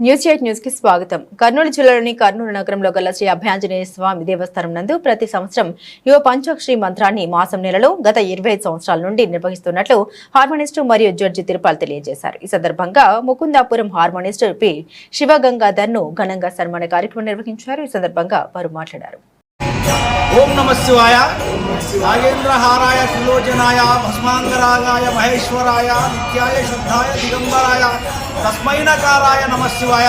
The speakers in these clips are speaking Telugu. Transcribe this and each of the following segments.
న్యూస్ ఎయిట్ న్యూస్కి స్వాగతం. కర్నూలు జిల్లాలోని కర్నూలు నగరంలో గల శ్రీ అభయాంజనేయ స్వామి దేవస్థానం నందు ప్రతి సంవత్సరం యువ పంచాక్షరి మంత్రాన్ని మాసం నెలలో గత ఇరవై సంవత్సరాల నుండి నిర్వహిస్తున్నట్లు హార్మోనిస్టు మరియు జడ్జి తిరుపాల్ తెలియజేశారు. ఈ సందర్భంగా ముకుందాపురం హార్మోనిస్టు పి. శివగంగాధర్ను ఘనంగా సన్మాన కార్యక్రమం నిర్వహించారు. ఈ సందర్భంగా వారు మాట్లాడారు. ఓం నమ శివాయ. నాగేంద్రహారాయ త్రిలోచనాయ భస్మాంగరాగాయ మహేశ్వరాయ నిత్యాయ శుద్ధాయ దిగంబరాయ తస్మైనకారాయ నమ శివాయ.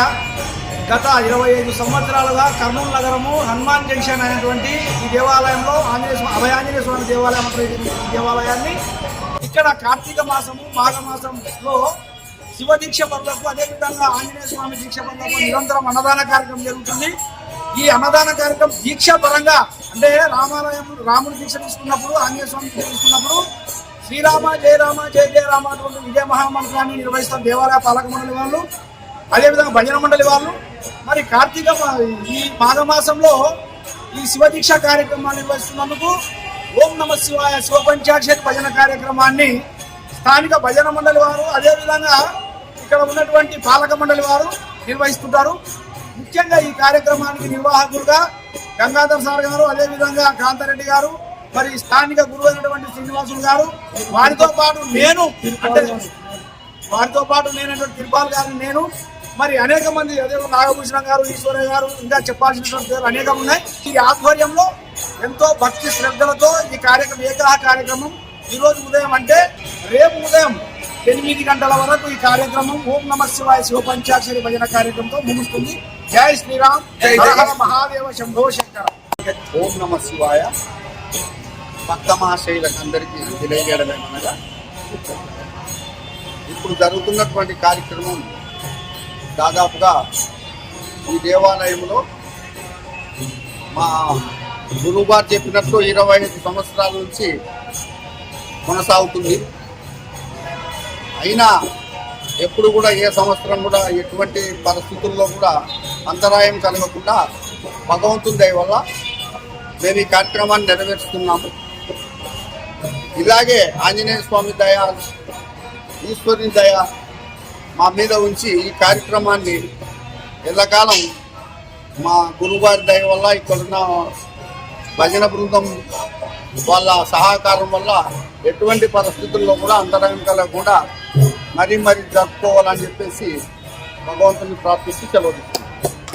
గత ఇరవై ఐదు సంవత్సరాలుగా కర్నూలు నగరము హనుమాన్ జంక్షన్ అయినటువంటి ఈ దేవాలయంలో ఆంజనేయ స్వామి అభయాంజనేయ స్వామి దేవాలయం ఈ దేవాలయాన్ని ఇక్కడ కార్తీక మాసము మాఘమాసంలో శివ దీక్ష పనులకు అదేవిధంగా ఆంజనేయ స్వామి దీక్ష పనులకు నిరంతరం అన్నదాన కార్యక్రమం జరుగుతుంది. ఈ అన్నదాన కార్యక్రమం దీక్ష పరంగా అంటే రామాలయం రాముడు దీక్ష తీసుకున్నప్పుడు ఆంజనేయ స్వామి దీక్ష తీసుకున్నప్పుడు శ్రీరామ జయ రామ జయ జయ రామ అటువంటి విజయ మహామంత్రాన్ని నిర్వహిస్తారు దేవాలయ పాలక మండలి వాళ్ళు అదేవిధంగా భజన మండలి వాళ్ళు మరి కార్తీక ఈ మాఘమాసంలో ఈ శివ దీక్ష కార్యక్రమాన్ని నిర్వహిస్తున్నందుకు ఓం నమ శివాయ శివ భజన కార్యక్రమాన్ని స్థానిక భజన మండలి వారు అదేవిధంగా ఇక్కడ ఉన్నటువంటి పాలక మండలి వారు నిర్వహిస్తుంటారు. ముఖ్యంగా ఈ కార్యక్రమానికి నిర్వాహకులుగా గంగాధర్ సార్ గారు అదేవిధంగా కాంతారెడ్డి గారు మరి స్థానిక గురువు అయినటువంటి శ్రీనివాసులు గారు వారితో పాటు నేను అంటే వారితో పాటు నేనటువంటి తిరుపాల్ గారిని నేను మరి అనేక మంది అదే నాగభూషణం గారు ఈశ్వరయ్య గారు ఇంకా చెప్పాల్సినటువంటి పేరు అనేకం ఉన్నాయి. ఈ ఆధ్వర్యంలో ఎంతో భక్తి శ్రద్ధలతో ఈ కార్యక్రమం ఏకాహ కార్యక్రమం ఈ రోజు ఉదయం అంటే రేపు ఉదయం ఎనిమిది గంటల వరకు ఈ కార్యక్రమం ఓం నమ శివాయ శివ పంచాక్షరి భజన కార్యక్రమంతో ముగుస్తుంది. జై శ్రీరామ్ జై మహాదేవ శంభో శంకర. ఓం నమ శివాయ. భక్త మహాశైలకు అందరికీ తెలియజేయడమేమనగా ఇప్పుడు జరుగుతున్నటువంటి కార్యక్రమం దాదాపుగా ఈ దేవాలయంలో మా గురువుగారు చెప్పినట్లు ఇరవై ఐదు సంవత్సరాల నుంచి కొనసాగుతుంది. అయినా ఎప్పుడు కూడా ఏ సంవత్సరం కూడా ఎటువంటి పరిస్థితుల్లో కూడా అంతరాయం కలగకుండా భగవంతుని దయ వల్ల మేము ఈ కార్యక్రమాన్ని నెరవేరుస్తున్నాము. ఇలాగే ఆంజనేయ స్వామి దయ ఈశ్వరుని దయ మా మీద ఉంచి ఈ కార్యక్రమాన్ని ఎల్లకాలం మా గురువారి దయ వల్ల ఇక్కడున్న భజన బృందం వాళ్ళ సహకారం వల్ల ఎటువంటి పరిస్థితుల్లో కూడా అంతరాయం కలగకుండా మరీ మరీ జరుపుకోవాలని చెప్పేసి భగవంతుని ప్రార్థిస్తూ సెలవు